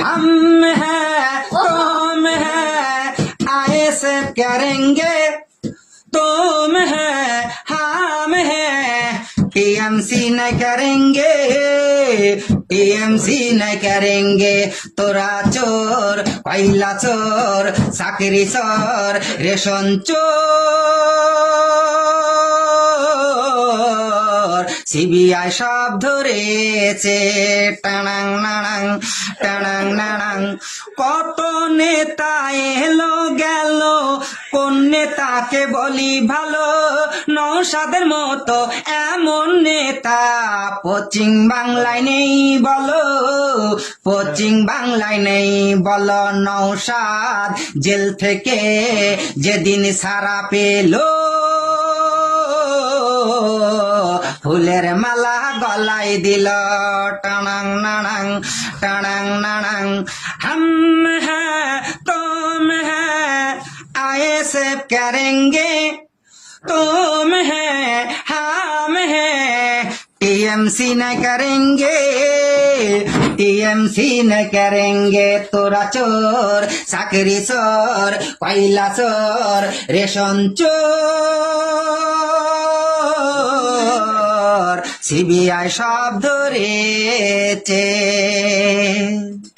हम हैं तुम हैं आए से करेंगे तुम हैं हम हैं टीएमसी न करेंगे टीएमसी न करेंगे তোরা চোর কয়লা চোর চাকরি চোর রেশন চোর সিবিআই সব ধরেছে। টানাং, নানাং টানাং, নানাং। কত নেতা এলো, গেল। কোন নেতাকে বলি ভালো? নৌসাদের মতো এমন নেতা পশ্চিম বাংলায় নেই বলো। পশ্চিম বাংলায় নেই বলো নৌসাদ জেল থেকে যেদিন সারা পেল ফুলের মালা গলায় দিল টানাং নানাং টানাং নানাং हम हैं तुम हैं आए से करेंगे तुम हैं हम हैं टीएमसी न करेंगे टीएमसी न करेंगे তোরা চোর চাকরি চোর কয়লা চোর রেশন চোর সিবিআই সব ধরেছে